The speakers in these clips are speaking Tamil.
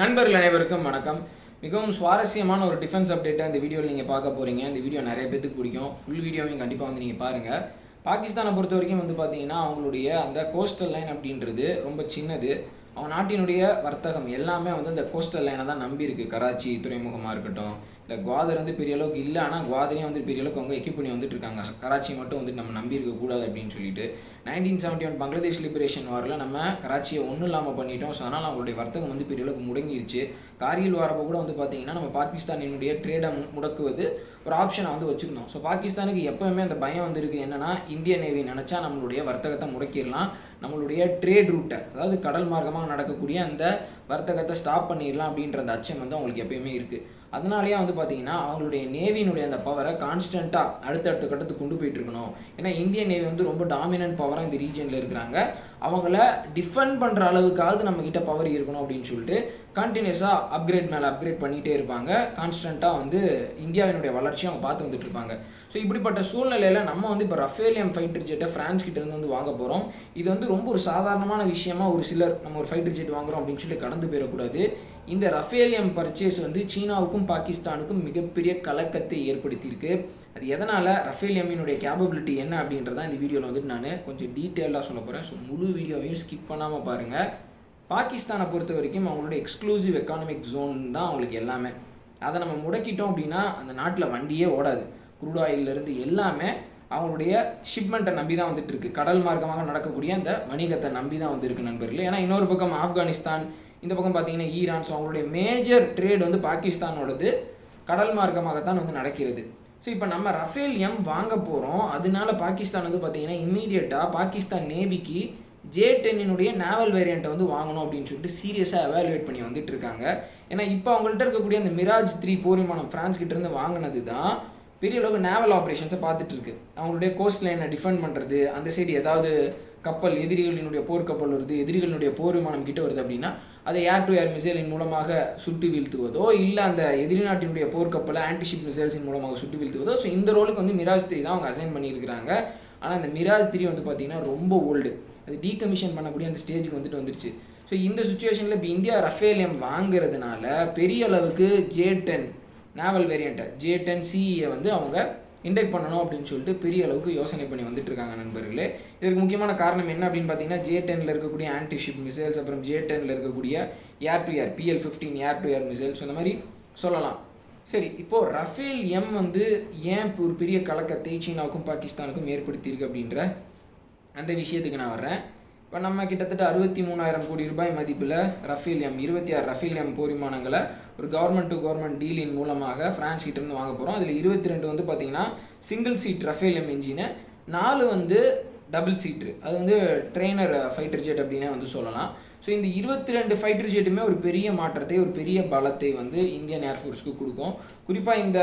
நண்பர்கள் அனைவருக்கும் வணக்கம். மிகவும் சுவாரஸ்யமான ஒரு டிஃபென்ஸ் அப்டேட்டை இந்த வீடியோவில் நீங்கள் பார்க்க போகிறீங்க இந்த வீடியோ நிறைய பேத்துக்கு பிடிக்கும். ஃபுல் வீடியோவையும் கண்டிப்பாக வந்து நீங்கள் பாருங்கள் பாகிஸ்தானை பொறுத்த வரைக்கும் வந்து பார்த்தீங்கன்னா அவங்களுடைய அந்த கோஸ்டல் லைன் அப்படின்றது ரொம்ப சின்னது. அவன் நாட்டினுடைய வர்த்தகம் எல்லாமே வந்து இந்த கோஸ்டல் லைனை தான் நம்பியிருக்கு கராச்சி துறைமுகமாக இருக்கட்டும். இல்லை குவாதர் வந்து பெரிய அளவுக்கு இல்லை ஆனால் குவாதரையும் வந்து பெரிய அளவுக்கு அவங்க எக்யூப் பண்ணி வந்துட்டு இருக்காங்க. கராச்சி மட்டும் வந்து நம்ம நம்பி இருக்கக்கூடாது அப்படின்னு சொல்லிட்டு nineteen seventy one Bangladesh liberation வாரில் நம்ம கராச்சியை ஒன்றும் இல்லாமல் பண்ணிட்டோம். ஸோ அதனால் அவங்களுடைய வர்த்தகம் வந்து பெரிய அளவுக்கு முடங்கிருச்சு. கார்கில் வாரப்போ கூட வந்து பார்த்தீங்கன்னா நம்ம பாகிஸ்தானினுடைய ட்ரேடை முடக்குவது ஒரு ஆப்ஷனை வந்து வச்சுருந்தோம் ஸோ பாகிஸ்தானுக்கு எப்போவுமே அந்த பயம் வந்திருக்கு என்னன்னா இந்திய நேவி நினச்சா நம்மளுடைய வர்த்தகத்தை முடக்கிடலாம். நம்மளுடைய ட்ரேட் ரூட்டை அதாவது கடல் மார்க்கமாக நடக்கக்கூடிய அந்த வர்த்தகத்தை ஸ்டாப் பண்ணிடலாம் அப்படின்ற அந்த அச்சம் வந்து அவங்களுக்கு எப்பயுமே இருக்குது அதனாலேயே வந்து பார்த்தீங்கன்னா அவங்களுடைய நேவியினுடைய அந்த பவரை கான்ஸ்டண்ட்டாக அடுத்தடுத்த கட்டத்துக்கு கொண்டு போயிட்டு இருக்கணும். ஏன்னா இந்திய நேவி வந்து ரொம்ப டாமினன்ட் பவராக இந்த ரீஜனில் இருக்கிறாங்க. அவங்கள டிஃபெண்ட் பண்ணுற அளவுக்காவது நம்மக்கிட்ட பவர் இருக்கணும் அப்படின்னு சொல்லிட்டு கண்டினியூஸாக அப்கிரேட் மேலே அப்கிரேட் பண்ணிகிட்டே இருப்பாங்க. கான்ஸ்டண்ட்டாக வந்து இந்தியாவினுடைய வளர்ச்சியை அவங்க பார்த்து வந்துட்டு இருப்பாங்க. ஸோ இப்படிப்பட்ட சூழ்நிலையில் நம்ம வந்து இப்போ ரஃபேலியம் ஃபைட்டர் ஜெட்டை ஃப்ரான்ஸ் கிட்டேருந்து வந்து வாங்க போகிறோம் இது வந்து ரொம்ப ஒரு சாதாரணமான விஷயமா ஒரு சிலர் நம்ம ஒரு ஃபைட்டர் ஜெட் வாங்குறோம் அப்படின்னு சொல்லி கடந்து போயிடக்கூடாது. இந்த ரஃபேலியம் பர்ச்சேஸ் வந்து சீனாவுக்கும் பாகிஸ்தானுக்கும் மிகப்பெரிய கலக்கத்தை ஏற்படுத்தியிருக்கு. அது எதனால்? ரஃபேலியமினுடைய கேபபிலிட்டி என்ன அப்படின்றத இந்த வீடியோவில் வந்துட்டு நான் கொஞ்சம் டீட்டெயிலாக சொல்ல போகிறேன் ஸோ முழு வீடியோவையும் ஸ்கிப் பண்ணாமல் பாருங்கள் பாகிஸ்தானை பொறுத்த வரைக்கும் அவங்களோட எக்ஸ்க்ளூசிவ் எக்கானமிக் ஜோன் தான் அவங்களுக்கு எல்லாமே. அதை நம்ம முடக்கிட்டோம் அப்படின்னா அந்த நாட்டில் வண்டியே ஓடாது. குரூட் ஆயிலிருந்து எல்லாமே அவங்களுடைய ஷிப்மெண்ட்டை நம்பி தான் வந்துட்டு இருக்கு. கடல் மார்க்கமாக நடக்கக்கூடிய அந்த வணிகத்தை நம்பி தான் வந்து இருக்கு நண்பர்களே. ஏன்னா இன்னொரு பக்கம் ஆப்கானிஸ்தான் இந்த பக்கம் பார்த்தீங்கன்னா ஈரான். ஸோ அவங்களுடைய மேஜர் ட்ரேட் வந்து பாகிஸ்தானோடது. கடல் மார்க்கமாகத்தான் வந்து நடக்கிறது. ஸோ இப்போ நம்ம ரஃபேல் எம் வாங்க போகிறோம் அதனால பாகிஸ்தான் வந்து பார்த்தீங்கன்னா இம்மீடியட்டாக பாகிஸ்தான் நேவிக்கு ஜே டென்னினுடைய நேவல் வேரியண்ட்டை வந்து வாங்கணும் அப்படின்னு சொல்லிட்டு சீரியஸாக எவாலுவேட் பண்ணி வந்துட்டு இருக்காங்க ஏன்னா இப்போ அவங்கள்ட்ட இருக்கக்கூடிய அந்த மிராஜ் த்ரீ போர் விமானம் ஃப்ரான்ஸ் கிட்டேருந்து வாங்கினது தான் பெரிய அளவுக்கு நேவல் ஆப்ரேஷன்ஸை பார்த்துட்டு இருக்கு அவங்களுடைய கோஸ்ட் லைனை டிஃபெண்ட் பண்ணுறது அந்த சைடு ஏதாவது கப்பல் எதிரிகளினுடைய போர்க்கப்பல் வருது எதிரிகளினுடைய போர் விமானம் கிட்ட வருது அப்படின்னா அதை ஏர் டு ஏர் மிசைலின் மூலமாக சுட்டு வீழ்த்துவதோ இல்லை அந்த எதிரி நாட்டினுடைய போர்க்கப்பலை ஆன்டிஷிப் மிசைல்ஸின் மூலமாக சுட்டு வீழ்த்துவதோ ஸோ இந்த ரோலுக்கு வந்து மிராஜ் த்ரீ தான் அவங்க அசைன் பண்ணியிருக்கிறாங்க. ஆனால் அந்த மிராஜ் த்ரீ வந்து பார்த்தீங்கன்னா ரொம்ப ஓல்டு அது டீகமிஷன் பண்ணக்கூடிய அந்த ஸ்டேஜுக்கு வந்துட்டு வந்துருச்சு. ஸோ இந்த சுச்சுவேஷனில் இப்போ இந்தியா ரஃபேலியம் வாங்குறதுனால பெரிய அளவுக்கு ஜே டென் நேவல் வேரியண்ட்டை ஜே டென் சிஇயை வந்து அவங்க இண்டெக்ட் பண்ணணும் அப்படின்னு சொல்லிட்டு பெரிய அளவுக்கு யோசனை பண்ணி வந்துட்டு இருக்காங்க நண்பர்களே. இதற்கு முக்கியமான காரணம் என்ன அப்படின்னு பார்த்தீங்கன்னா ஜே டெனில் இருக்கக்கூடிய ஆன்டிஷிப் மிசைல்ஸ் அப்புறம் ஜே டெனில் இருக்கக்கூடிய air to air PL fifteen air to air missiles அந்த மாதிரி சொல்லலாம். சரி இப்போது ரஃபேல் எம் வந்து ஏன் இப்போ ஒரு பெரிய கலக்கத்தை சீனாவுக்கும் பாகிஸ்தானுக்கும் ஏற்படுத்தியிருக்கு அப்படின்ற அந்த விஷயத்துக்கு நான் வர்றேன். இப்போ நம்ம கிட்டத்தட்ட அறுபத்தி மூணாயிரம் கோடி ரூபாய் மதிப்பில் ரஃபேல் எம் இருபத்தி ஆறு ரஃபேல் எம் போரிமானங்களை ஒரு கவர்மெண்ட் டு கவர்மெண்ட் டீலின் மூலமாக ஃப்ரான்ஸ் கிட்ட வாங்க போகிறோம் அதில் இருபத்தி ரெண்டு வந்து பார்த்தீங்கன்னா single seat Rafale M engine நாலு வந்து டபுள் சீட்ரு அது வந்து ட்ரெயினர் ஃபைட்டர் ஜெட் அப்படின்னே வந்து சொல்லலாம். ஸோ இந்த இருபத்தி ரெண்டு ஃபைட்டர் ஜெட்டுமே ஒரு பெரிய மாற்றத்தை ஒரு பெரிய பலத்தை வந்து இந்தியன் ஏர்ஃபோர்ஸ்க்கு கொடுக்கும். குறிப்பாக இந்த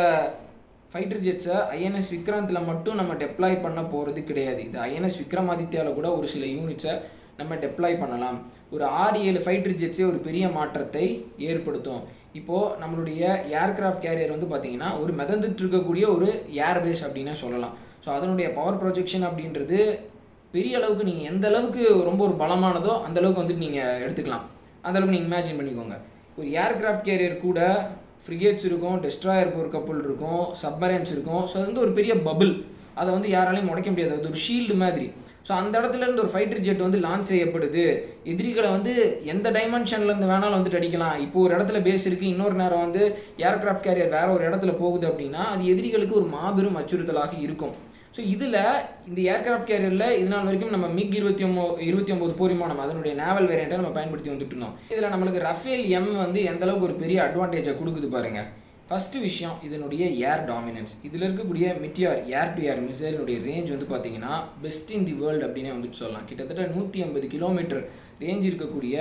ஃபைட்டர் ஜெட்ஸை ஐஎன்எஸ் விக்ராந்தில் மட்டும் நம்ம டெப்ளாய் பண்ண போகிறது கிடையாது. இது ஐஎன்எஸ் விக்ரமாதித்யாவில் கூட ஒரு சில யூனிட்ஸை நம்ம டெப்ளாய் பண்ணலாம். ஒரு ஆறு ஏழு ஃபைட்டர் ஜெட்ஸே ஒரு பெரிய மாற்றத்தை ஏற்படுத்தும். இப்போது நம்மளுடைய ஏர்கிராஃப்ட் கேரியர் வந்து பார்த்திங்கன்னா ஒரு மிதந்துட்டு இருக்கக்கூடிய ஒரு ஏர்பேஸ் அப்படின்னு சொல்லலாம். ஸோ அதனுடைய பவர் ப்ரொஜெக்ஷன் அப்படின்றது பெரிய அளவுக்கு நீங்கள் எந்த அளவுக்கு ரொம்ப ஒரு பலமானதோ அந்த அளவுக்கு வந்துட்டு நீங்கள் எடுத்துக்கலாம். அந்தளவுக்கு நீங்கள் இமேஜின் பண்ணிக்கோங்க. ஒரு ஏர்கிராஃப்ட் கேரியர் கூட ஃப்ரிகேட்ஸ் இருக்கும் டெஸ்ட்ராயர் போர் கப்பல் இருக்கும் சப்மரைன்ஸ் இருக்கும். ஸோ அது வந்து ஒரு பெரிய பபுள் அதை வந்து யாராலையும் உடைக்க முடியாது. அது ஒரு ஷீல்டு மாதிரி. ஸோ அந்த இடத்துல இருந்து ஒரு ஃபைட்டர் ஜெட் வந்து லான்ச் செய்யப்படுது. எதிரிகளை வந்து எந்த டைமென்ஷன்லேருந்து வேணாலும் வந்துட்டு அடிக்கலாம். இப்போ ஒரு இடத்துல பேஸ் இருக்குது இன்னொரு நேரம் வந்து ஏர்கிராஃப்ட் கேரியர் வேறு ஒரு இடத்துல போகுது அப்படின்னா அது எதிரிகளுக்கு ஒரு மாபெரும் அச்சுறுத்தலாக இருக்கும். ஸோ இதில் இந்த ஏர்கிராஃப்ட் கேரியரில் இது நாள் வரைக்கும் நம்ம மிக் இருபத்தி ஒம்போ இருபத்தி ஒம்பது போர் விமானம் அதனுடைய நேவல் வேரியண்ட்டை நம்ம பயன்படுத்தி வந்துட்டு இருந்தோம். இதில் நம்மளுக்கு ரஃபேல் எம் வந்து எந்த அளவுக்கு ஒரு பெரிய அட்வான்டேஜை கொடுக்குது பாருங்கள் ஃபஸ்ட்டு விஷயம் இதனுடைய ஏர் டாமினன்ஸ் இதில் இருக்கக்கூடிய மிட்டியார் ஏர் டு ஏர் மிசைலுடைய ரேஞ்ச் வந்து பார்த்தீங்கன்னா பெஸ்ட் இன் தி வேர்ல்டு அப்படின்னே வந்துட்டு சொல்லலாம். கிட்டத்தட்ட நூற்றி ஐம்பது கிலோமீட்டர் ரேஞ்ச் இருக்கக்கூடிய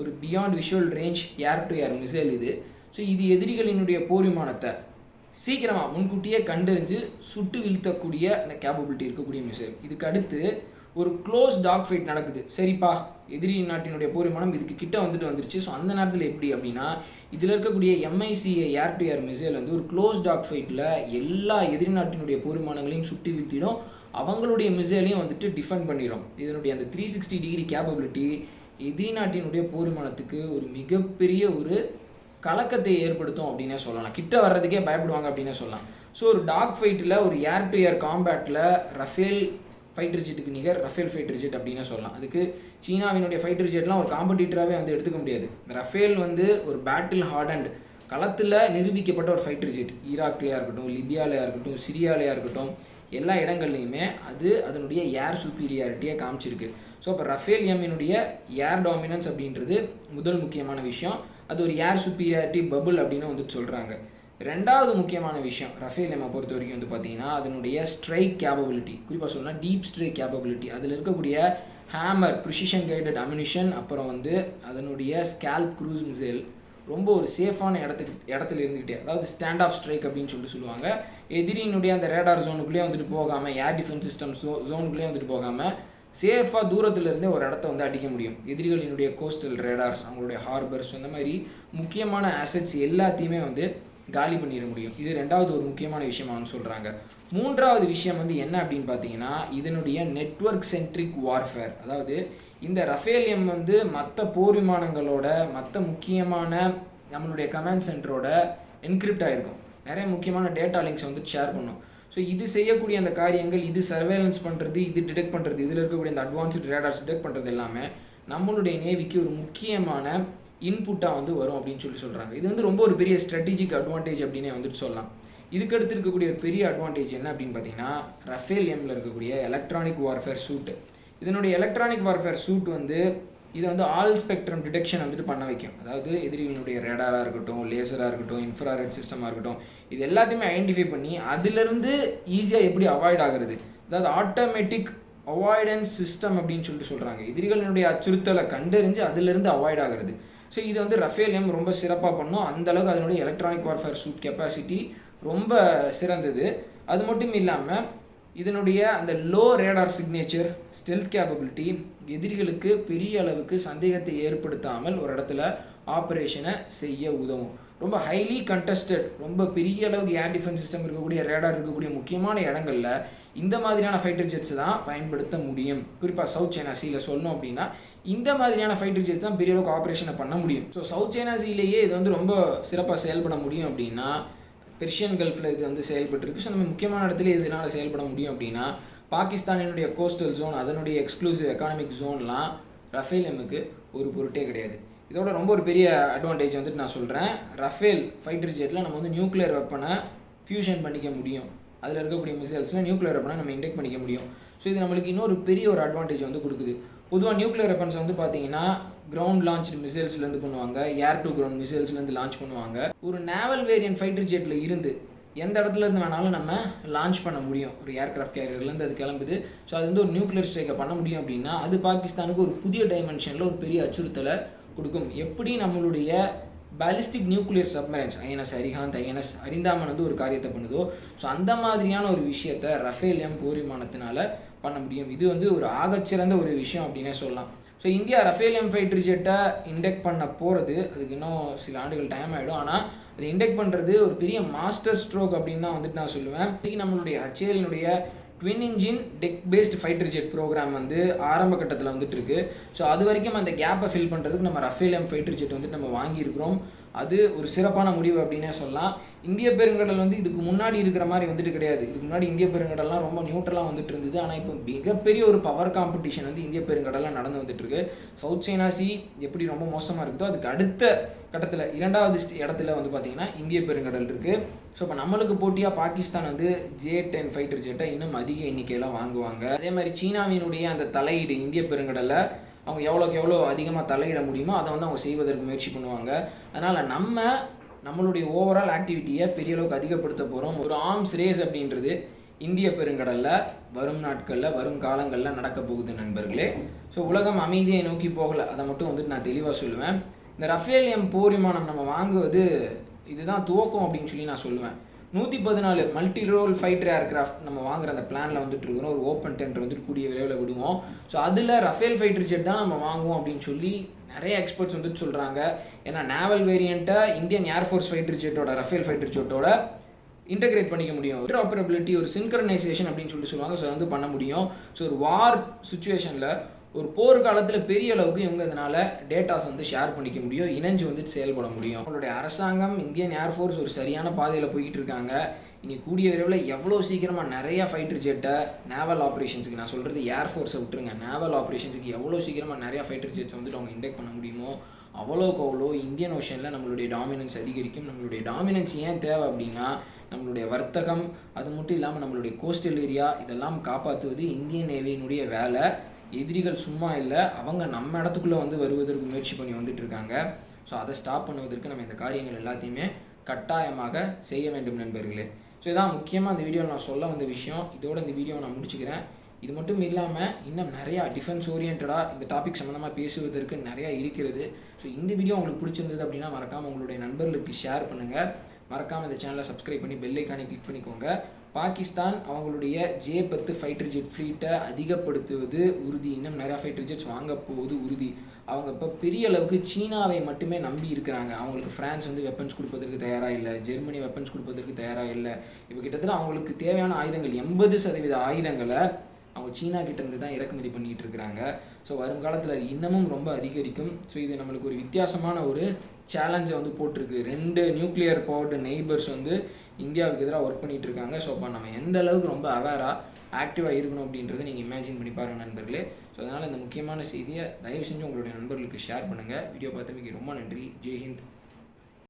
ஒரு beyond visual range air to air missile இது. ஸோ இது எதிரிகளினுடைய போர் விமானத்தை சீக்கிரமாக முன்கூட்டியே கண்டறிஞ்சு சுட்டு வீழ்த்தக்கூடிய அந்த கேப்பபிலிட்டி இருக்கக்கூடிய மிசைல் இதுக்கு அடுத்து ஒரு க்ளோஸ் டாக் ஃபைட் நடக்குது. சரிப்பா எதிரி நாட்டினுடைய போர் விமானம் இதுக்கு கிட்ட வந்துட்டு வந்துருச்சு. ஸோ அந்த நேரத்தில் எப்படி அப்படின்னா இதில் இருக்கக்கூடிய எம்ஐசிஏ ஏர் டு ஏர் மிசைல் வந்து ஒரு க்ளோஸ் டாக் ஃபைட்டில் எல்லா எதிரி நாட்டினுடைய போர் விமானங்களையும் சுட்டி வீழ்த்திடும். அவங்களுடைய மிசைலையும் வந்துட்டு டிஃபெண்ட் பண்ணிடும் இதனுடைய அந்த த்ரீ சிக்ஸ்டி டிகிரி கேப்பபிலிட்டி எதிரி நாட்டினுடைய போர் விமானத்துக்கு ஒரு மிகப்பெரிய ஒரு கலக்கத்தை ஏற்படுத்தும் அப்படின்னே சொல்லலாம். கிட்ட வர்றதுக்கே பயப்படுவாங்க அப்படின்னே சொல்லலாம். ஸோ ஒரு டாக் ஃபைட்டில் ஒரு ஏர் டு ஏர் காம்பேட்டில் ரஃபேல் ஃபைட்டர் ஜெட்டுக்கு நிகர் ரஃபேல் ஃபைட்டர் ஜெட் அப்படின்னே சொல்லலாம். அதுக்கு சீனாவினுடைய ஃபைட்டர் ஜெட்லாம் ஒரு காம்படிட்டராகவே வந்து எடுத்துக்க முடியாது. ரஃபேல் வந்து ஒரு பேட்டில் ஹார்டண்ட் களத்தில் நிரூபிக்கப்பட்ட ஒரு ஃபைட்டர் ஜெட் ஈராக்லேயா இருக்கட்டும் லிபியாலையாக இருக்கட்டும் சிரியாலையாக இருக்கட்டும் எல்லா இடங்கள்லையுமே அது அதனுடைய ஏர் சூப்பீரியாரிட்டியை காமிச்சிருக்கு. ஸோ அப்போ ரஃபேல் எம்மினுடைய ஏர் டாமினன்ஸ் அப்படின்றது முதல் முக்கியமான விஷயம். அது ஒரு ஏர் சுப்பீரியாரிட்டி பபுள் அப்படின்னு வந்துட்டு சொல்கிறாங்க ரெண்டாவது முக்கியமான விஷயம் ரஃபேல் எம்மை பொறுத்த வரைக்கும் வந்து பார்த்தீங்கன்னா அதனுடைய ஸ்ட்ரைக் கேபபிலிட்டி குறிப்பாக சொல்லலாம் டீப் ஸ்ட்ரைக் கேபபிலிட்டி அதில் இருக்கக்கூடிய ஹேமர் ப்ரிசிஷன் கைடட் அம்யூனிஷன் அப்புறம் வந்து அதனுடைய ஸ்கேல்ப் க்ரூஸ் மிசைல் ரொம்ப ஒரு சேஃபான இடத்துக்கு இடத்துல இருந்துக்கிட்டே அதாவது ஸ்டாண்ட் ஆஃப் ஸ்ட்ரைக் அப்படின்னு சொல்லிட்டு சொல்லுவாங்க. எதிரியினுடைய அந்த ரேடார் ஜோனுக்குள்ளேயே வந்துட்டு போகாமல் ஏர் டிஃபென்ஸ் சிஸ்டம் ஜோ ஜோனுக்குள்ளேயே வந்துட்டு போகாமல் சேஃபாக தூரத்துலேருந்தே ஒரு இடத்த வந்து அடிக்க முடியும். எதிரிகளினுடைய கோஸ்டல் ரேடார்ஸ் அவங்களுடைய ஹார்பர்ஸ் அந்த மாதிரி முக்கியமான ஆசட்ஸ் எல்லாத்தையுமே வந்து காலி பண்ணிட முடியும். இது ரெண்டாவது ஒரு முக்கியமான விஷயமா வந்து சொல்கிறாங்க மூன்றாவது விஷயம் வந்து என்ன அப்படின்னு பார்த்தீங்கன்னா இதனுடைய நெட்வொர்க் சென்ட்ரிக் வார்ஃபேர் அதாவது இந்த ரஃபேலியம் வந்து மற்ற போர் விமானங்களோட மற்ற முக்கியமான நம்மளுடைய கமாண்ட் சென்டரோட என்கிரிப்ட் ஆகிருக்கும் நிறைய முக்கியமான டேட்டா லிங்க்ஸ் வந்து ஷேர் பண்ணும். ஸோ இது செய்யக்கூடிய அந்த காரியங்கள் இது சர்வேலன்ஸ் பண்ணுறது இது டிடெக்ட் பண்ணுறது இதில் இருக்கக்கூடிய அந்த அட்வான்ஸ்டு ரேடார்ஸ் டிடெக்ட் பண்ணுறது எல்லாமே நம்மளுடைய நேவிக்கு ஒரு முக்கியமான இன்புட்டாக வந்து வரும் அப்படின்னு சொல்லி சொல்கிறாங்க இது வந்து ரொம்ப ஒரு பெரிய ஸ்ட்ராட்டஜிக் அட்வான்டேஜ் அப்படின்னே வந்துட்டு சொல்லலாம். இதுக்கடுத்து இருக்கக்கூடிய ஒரு பெரிய அட்வான்டேஜ் என்ன அப்படின்னு பார்த்தீங்கன்னா ரஃபேல் எம்மில் இருக்கக்கூடிய எலக்ட்ரானிக் வார்ஃபேர் சூட்டு இதனுடைய எலக்ட்ரானிக் வார்ஃபேர் சூட் வந்து இது வந்து ஆல் ஸ்பெக்ட்ரம் டிடெக்ஷன் வந்துட்டு பண்ண வைக்கும். அதாவது எதிரிகளுடைய ரேடாராக இருக்கட்டும் லேசராக இருக்கட்டும் இன்ஃப்ராரெட் சிஸ்டமாக இருக்கட்டும் இது எல்லாத்தையுமே ஐடென்டிஃபை பண்ணி அதிலிருந்து ஈஸியாக எப்படி அவாய்ட் ஆகுறது? அதாவது ஆட்டோமேட்டிக் அவாய்டன்ஸ் சிஸ்டம் அப்படின்னு சொல்லிட்டு சொல்கிறாங்க எதிரிகளினுடைய அச்சுறுத்தலை கண்டறிஞ்சு அதிலிருந்து அவாய்ட் ஆகிறது. ஸோ இது வந்து ரஃபேல் எம் ரொம்ப சிறப்பாக பண்ணும். அந்தளவுக்கு அதனுடைய எலக்ட்ரானிக் வார்ஃபேர் சூட் கெப்பாசிட்டி ரொம்ப சிறந்தது. அது மட்டும் இல்லாமல் இதனுடைய அந்த low radar signature stealth capability எதிரிகளுக்கு பெரிய அளவுக்கு சந்தேகத்தை ஏற்படுத்தாமல் ஒரு இடத்துல ஆப்ரேஷனை செய்ய உதவும். ரொம்ப ஹைலி கண்டஸ்டட் ரொம்ப பெரிய அளவுக்கு ஏர் டிஃபென்ஸ் சிஸ்டம் இருக்கக்கூடிய ரேடார் இருக்கக்கூடிய முக்கியமான இடங்களில் இந்த மாதிரியான ஃபைட்டர் ஜெட்ஸ் தான் பயன்படுத்த முடியும். குறிப்பாக சவுத் சைனா சீல சொல்லணும் அப்படின்னா இந்த மாதிரியான ஃபைட்டர் ஜெட்ஸ் தான் பெரிய அளவுக்கு ஆப்ரேஷனை பண்ண முடியும். ஸோ சவுத் சைனா சீலேயே இது வந்து ரொம்ப சிறப்பாக செயல்பட முடியும் அப்படின்னா பெர்ஷியன் கல்ஃபில் இது வந்து செயல்பட்டுருக்கு. ஸோ நம்ம முக்கியமான இடத்துல இதனால் செயல்பட முடியும் அப்படின்னா பாகிஸ்தானினுடைய கோஸ்டல் ஜோன் அதனுடைய எக்ஸ்க்ளூசிவ் எக்கானமிக் ஜோன்லாம் ரஃபேல் எம்முக்கு ஒரு பொருட்டே கிடையாது. இதோட ரொம்ப ஒரு பெரிய அட்வான்டேஜ் வந்துட்டு நான் சொல்கிறேன் ரஃபேல் ஃபைட்டர் ஜெட்டில் நம்ம வந்து நியூக்ளியர் வெப்பனை ஃபியூஷன் பண்ணிக்க முடியும். அதில் இருக்கக்கூடிய மிசைல்ஸில் நியூக்ளியர் வெப்பனை நம்ம இண்டெக்ட் பண்ணிக்க முடியும். ஸோ இது நம்மளுக்கு இன்னொரு பெரிய ஒரு அட்வான்டேஜ் வந்து கொடுக்குது. பொதுவாக நியூக்ளியர் வெப்பன்ஸ் வந்து பார்த்தீங்கன்னா கிரவுண்ட் லான்ச் மிசைல்ஸ்லேருந்து பண்ணுவாங்க. ஏர் டு கிரவுண்ட் மிசைல்ஸ்லேருந்து லான்ச் பண்ணுவாங்க. ஒரு நேவல் வேரியன்ட் ஃபைட்டர் ஜெட்டில் இருந்து எந்த இடத்துல இருந்து வேணாலும் நம்ம லான்ச் பண்ண முடியும். ஒரு ஏர்கிராஃப்ட் கேரியர்லேருந்து அது கிளம்புது. ஸோ அது வந்து ஒரு நியூக்ளியர் ஸ்ட்ரைக்கை பண்ண முடியும் அப்படின்னா அது பாகிஸ்தானுக்கு ஒரு புதிய டைமென்ஷனில் ஒரு பெரிய அச்சுறுத்தலை கொடுக்கும். எப்படி நம்மளுடைய ballistic nuclear submarines INS Arihant INS Aridhaman வந்து ஒரு காரியத்தை பண்ணுதோ ஸோ அந்த மாதிரியான ஒரு விஷயத்த ரஃபேல் எம் போர்விமானத்தினால பண்ண முடியும். இது வந்து ஒரு ஆகச்சிறந்த ஒரு விஷயம் அப்படின்னே சொல்லலாம். So India Rafale M fighter ஜெட்டை induct பண்ண போகிறது அதுக்கு இன்னும் சில ஆண்டுகள் டைம் ஆகிடும் ஆனால் அது இண்டெக்ட் பண்ணுறது ஒரு பெரிய மாஸ்டர் ஸ்ட்ரோக் அப்படின்னு தான் வந்துட்டு நான் சொல்லுவேன். நம்மளுடைய ஹச்ஏலினுடைய twin engine deck based fighter jet programme வந்து ஆரம்ப கட்டத்தில் வந்துட்டு இருக்கு. ஸோ அது வரைக்கும் அந்த கேப்பை ஃபில் பண்ணுறதுக்கு நம்ம ரஃபேல் எம் ஃபைட்டர் ஜெட் வந்துட்டு நம்ம வாங்கியிருக்கிறோம். அது ஒரு சிறப்பான முடிவு அப்படின்னே சொல்லலாம். இந்திய பெருங்கடல் வந்து இதுக்கு முன்னாடி இருக்கிற மாதிரி வந்துட்டு கிடையாது. இதுக்கு முன்னாடி இந்திய பெருங்கடல்லாம் ரொம்ப நியூட்ரலாக வந்துட்டு இருந்தது. ஆனால் இப்போ மிகப்பெரிய ஒரு பவர் காம்படிஷன் வந்து இந்திய பெருங்கடலில் நடந்து வந்துட்டு இருக்கு. சவுத் சைனா சி எப்படி ரொம்ப மோசமாக இருக்குதோ அதுக்கு அடுத்த கட்டத்தில் இரண்டாவது இடத்துல வந்து பார்த்தீங்கன்னா இந்திய பெருங்கடல் இருக்குது ஸோ இப்போ நம்மளுக்கு போட்டியாக பாகிஸ்தான் வந்து ஜே டென் ஃபைட்டர் ஜெட்டை இன்னும் அதிக எண்ணிக்கையில் வாங்குவாங்க. அதே மாதிரி சீனாவினுடைய அந்த தலையீடு இந்திய பெருங்கடலை அவங்க எவ்வளோக்கு எவ்வளோ அதிகமாக தலையிட முடியுமோ அதை வந்து அவங்க செய்வதற்கு முயற்சி பண்ணுவாங்க. அதனால் நம்ம நம்மளுடைய ஓவரால் ஆக்டிவிட்டியை பெரிய அளவுக்கு அதிகப்படுத்த போகிறோம் ஒரு ஆர்ம்ஸ் ரேஸ் அப்படின்றது இந்திய பெருங்கடலில் வரும் நாட்களில் வரும் காலங்களில் நடக்க போகுது நண்பர்களே. ஸோ உலகம் அமைதியை நோக்கி போகலை. அதை மட்டும் வந்துட்டு நான் தெளிவாக சொல்லுவேன். இந்த ரஃபேல் எம் போர் விமானம் நம்ம வாங்குவது இதுதான் துவக்கம் அப்படின்னு சொல்லி நான் சொல்லுவேன். நூற்றி பதினாலு மல்டி ரோல் ஃபைட்டர் ஏர்கிராஃப்ட் நம்ம வாங்குற அந்த பிளானில் வந்துட்டு இருக்கிறோம் ஒரு ஓப்பன் டெண்டர் வந்துட்டு கூடிய விரைவில் விடுவோம். ஸோ அதில் ரஃபேல் ஃபைட்டர் ஜெட் தான் நம்ம வாங்குவோம் அப்படின்னு சொல்லி நிறைய எக்ஸ்பர்ட்ஸ் வந்துட்டு சொல்கிறாங்க ஏன்னா நேவல் வேரியண்ட்டை இந்தியன் ஏர்ஃபோர்ஸ் ஃபைட்டர் ஜெட்டோட ரஃபேல் ஃபைட்டர் ஜெட்டோட இன்டகிரேட் பண்ணிக்க முடியும். இன்டர்ஆப்பரபிலிட்டி ஒரு சின்க்ரனைசேஷன் அப்படின்னு சொல்லி சொல்லுவாங்க. ஸோ வந்து பண்ண முடியும். ஸோ ஒரு வார் சுச்சுவேஷனில் ஒரு போர் காலத்தில் பெரிய அளவுக்கு இவங்க இதனால் டேட்டாஸ் வந்து ஷேர் பண்ணிக்க முடியும் இணைஞ்சு வந்துட்டு செயல்பட முடியும். அவங்களுடைய அரசாங்கம் இந்தியன் ஏர்ஃபோர்ஸ் ஒரு சரியான பாதையில் போய்கிட்டு இருக்காங்க. இனி கூடிய விரைவில் எவ்வளோ சீக்கிரமாக நிறைய ஃபைட்டர் ஜெட்டை நேவல் ஆப்ரேஷன்ஸுக்கு நான் சொல்கிறது ஏர்ஃபோர்ஸை விட்டுருங்க. நேவல் ஆப்ரேஷன்ஸுக்கு எவ்வளோ சீக்கிரமாக நிறைய ஃபைட்டர் ஜெட்ஸை வந்துட்டு அவங்க இண்டெக்ட் பண்ண முடியுமோ அவ்வளோக்கு அவ்வளோ இந்தியன் ஓஷனில் நம்மளுடைய டாமினன்ஸ் அதிகரிக்கும். நம்மளுடைய டாமினன்ஸ் ஏன் தேவை அப்படின்னா நம்மளுடைய வர்த்தகம் அது மட்டும் இல்லாமல் நம்மளுடைய கோஸ்டல் ஏரியா இதெல்லாம் காப்பாற்றுவது இந்தியன் நேவியினுடைய வேலை. எதிரிகள் சும்மா இல்லை அவங்க நம்ம இடத்துக்குள்ளே வந்து வருவதற்கு முயற்சி பண்ணி வந்துட்டு இருக்காங்க ஸோ அதை ஸ்டாப் பண்ணுவதற்கு நம்ம இந்த காரியங்கள் எல்லாத்தையுமே கட்டாயமாக செய்ய வேண்டும் நண்பர்களே. ஸோ இதான் முக்கியமாக அந்த வீடியோவில் நான் சொல்ல வந்த விஷயம். இதோட இந்த வீடியோவை நான் முடிச்சுக்கிறேன். இது மட்டும் இல்லாமல் இன்னும் நிறையா டிஃபென்ஸ் ஓரியன்டாக இந்த டாபிக் சம்மந்தமாக பேசுவதற்கு நிறையா இருக்கிறது. ஸோ இந்த வீடியோ உங்களுக்கு பிடிச்சிருந்தது அப்படின்னா மறக்காமல் உங்களுடைய நண்பர்களுக்கு ஷேர் பண்ணுங்கள் மறக்காமல் இந்த சேனலை சப்ஸ்கிரைப் பண்ணி பெல் ஐக்கானை கிளிக் பண்ணிக்கோங்க. பாகிஸ்தான் அவங்களுடைய ஜே பத்து ஃபைட்டர் ஜெட் ஃப்ளீட்டை அதிகப்படுத்துவது உறுதி. இன்னும் நிறையா ஃபைட்டர் ஜெட்ஸ் வாங்க போவது உறுதி. அவங்க இப்போ பெரிய அளவுக்கு சீனாவை மட்டுமே நம்பி இருக்கிறாங்க. அவங்களுக்கு ஃப்ரான்ஸ் வந்து வெப்பன்ஸ் கொடுப்பதற்கு தயாராக இல்லை. ஜெர்மனி வெப்பன்ஸ் கொடுப்பதற்கு தயாராக இல்லை. இப்போ கிட்டத்தட்ட அவங்களுக்கு தேவையான ஆயுதங்கள் எண்பது சதவீத ஆயுதங்களை அவங்க சீனா கிட்டேருந்து தான் இறக்குமதி பண்ணிகிட்டு இருக்கிறாங்க. ஸோ வருங்காலத்தில் அது இன்னமும் ரொம்ப அதிகரிக்கும். ஸோ இது நம்மளுக்கு ஒரு வித்தியாசமான ஒரு சேலஞ்சை வந்து போட்டிருக்கு. ரெண்டு நியூக்ளியர் பவர்டு நெய்பர்ஸ் வந்து இந்தியாவுக்கு எதிராக ஒர்க் பண்ணிட்டு இருக்காங்க. ஸோ அப்போ நம்ம எந்த அளவுக்கு ரொம்ப அவேராக ஆக்டிவாக இருக்கணும் அப்படின்றத நீங்கள் இமேஜின் பண்ணி பாருங்கள் நண்பர்களே. ஸோ அதனால் இந்த முக்கியமான செய்தியை தயவு செஞ்சு உங்களுடைய நண்பர்களுக்கு ஷேர் பண்ணுங்கள் வீடியோ பார்த்தமைக்கு ரொம்ப நன்றி. ஜெய்ஹிந்த்